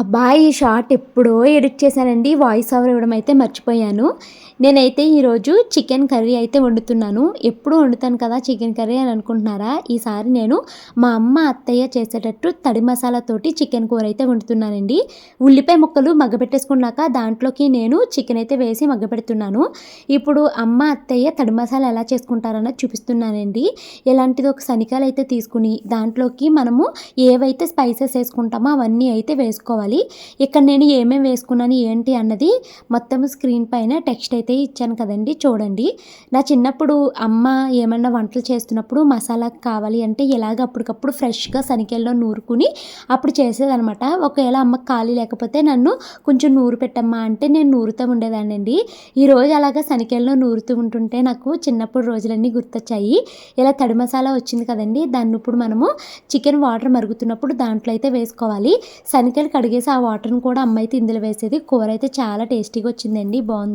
అబ్బాయి ఈ షార్ట్ ఎప్పుడో ఎడిట్ చేశానండి. వాయిస్ ఓవర్ ఇవ్వడం అయితే మర్చిపోయాను. నేనైతే ఈరోజు చికెన్ కర్రీ అయితే వండుతున్నాను. ఎప్పుడు వండుతాను కదా చికెన్ కర్రీ అని అనుకుంటున్నారా? ఈసారి నేను మా అమ్మ అత్తయ్య చేసేటట్టు తడి మసాలాతోటి చికెన్ కూర అయితే వండుతున్నానండి. ఉల్లిపాయ ముక్కలు మగ్గపెట్టేసుకున్నాక దాంట్లోకి నేను చికెన్ అయితే వేసి మగ్గపెడుతున్నాను ఇప్పుడు అమ్మ అత్తయ్య తడి మసాలా ఎలా చేసుకుంటారన్నది చూపిస్తున్నానండి. ఇలాంటిది ఒక శనికాలు అయితే తీసుకుని దాంట్లోకి మనము ఏవైతే స్పైసెస్ వేసుకుంటామో అవన్నీ అయితే వేసుకోవాలి. చేసుకోవాలి ఇక్కడ నేను ఏమేమి వేసుకున్నాను ఏంటి అన్నది మొత్తం స్క్రీన్ పైన టెక్స్ట్ అయితే ఇచ్చాను కదండి చూడండి. నా చిన్నప్పుడు అమ్మ ఏమన్నా వంటలు చేస్తున్నప్పుడు మసాలా కావాలి అంటే ఇలాగ అప్పటికప్పుడు ఫ్రెష్గా శనికెల్లో నూరుకుని అప్పుడు చేసేదనమాట ఒకవేళ అమ్మకి ఖాళీ లేకపోతే నన్ను కొంచెం నూరు పెట్టమ్మా అంటే నేను నూరుతూ ఉండేదాన్ని అండి. ఈరోజు అలాగా శనికెల్లో నూరుతూ ఉంటుంటే నాకు చిన్నప్పుడు రోజులన్నీ గుర్తొచ్చాయి. ఇలా తడి మసాలా వచ్చింది కదండి దాన్ని ఇప్పుడు మనము చికెన్ వాటర్ మరుగుతున్నప్పుడు దాంట్లో అయితే వేసుకోవాలి. శనికెలు కడిగి కడిగేసి ఆ వాటర్ని కూడా అమ్మ అయితే ఇందులో వేసేది. కూర అయితే చాలా టేస్టీగా వచ్చిందండి. బాగుంది.